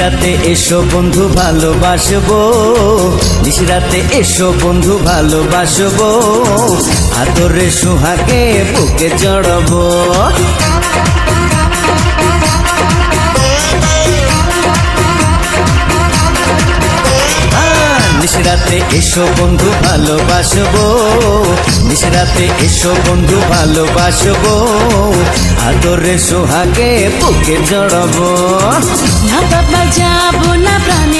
নিশিরাতে এসো বন্ধু ভালোবাসবো। নিশিরাতে এসো বন্ধু ভালোবাসবো। আদরে সুহাকে বুকে জড়বো নিশরাতে এসো বন্ধু, ভালোবাসবো। নিশরাতে এসো বন্ধু, ভালোবাসবো। আদরে সোহাগে বুকে জড়বো। না বাবা, যাব না প্রাণে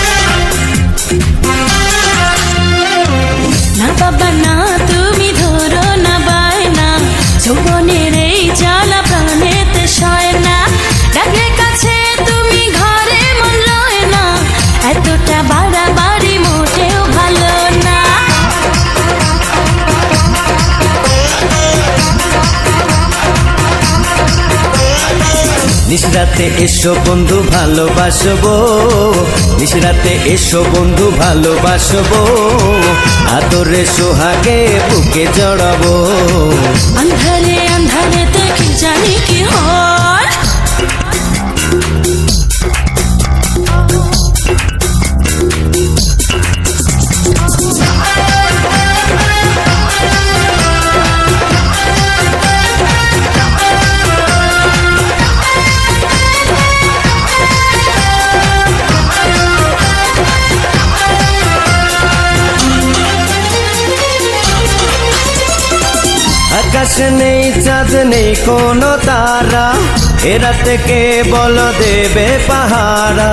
নিশরাতে এসো বন্ধু, ভালোবাসবো। নিশরাতে এসো বন্ধু, ভালোবাসবো। আদরে সোহাগে বুকে জড়াবো। আন্ধারে আন্ধারে দেখি জানি কি আকাশ নেই, চাঁদ নেই, কোনো তারা। এরা থেকে বল দেবে পাহারা?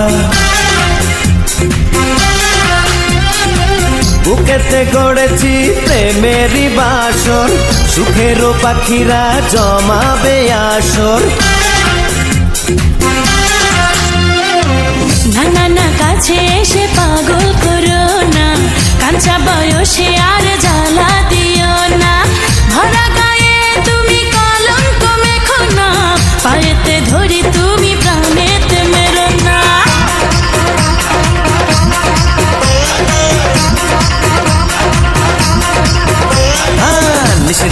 বুকেতে গড়েছি প্রেমেরই বাসর সুখেরও পাখিরা জমাবে আসর। না না না কাছে এসে পাগল করো না, কাঁচা বয়সে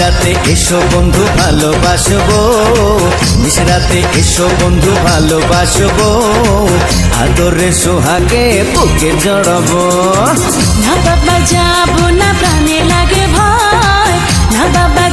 নিশরাতে এসো বন্ধু, ভালোবাসবো। মিশরাতে এসো বন্ধু, ভালোবাসবো। আদরে সোহাগে বুকে জড়াবো। না বাবা যাব, না প্রাণে লাগে ভয়। না বাবা